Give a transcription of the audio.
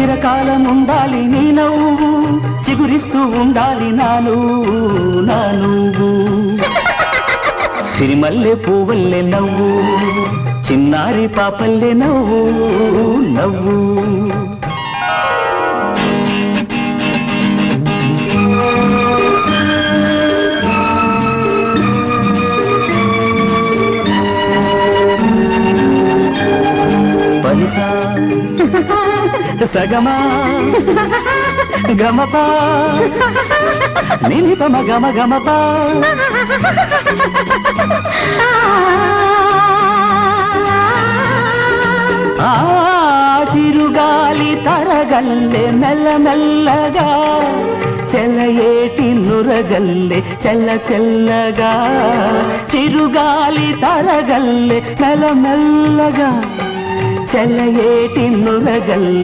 చిరకాలం ఉండాలి నీ నవ్వు. చిగురిస్తూ ఉండాలి నాను నాను నా నువ్వు. సిరిమల్లె పువ్వుల్లే నవ్వు. చిన్నారి పాపల్లె నవ్వు నవ్వు. పలిసా సగమా. గమపా. నిలిపమ గమ గమపా. ఆ చిరుగాలి తరగల్లె మెల్లమెల్లగా చెలయేటి నురగల్లె చెల్ల చెల్లగా చిరుగాలి తరగల్లె మెల్లమెల్లగా చెలయేటి నురగల్లె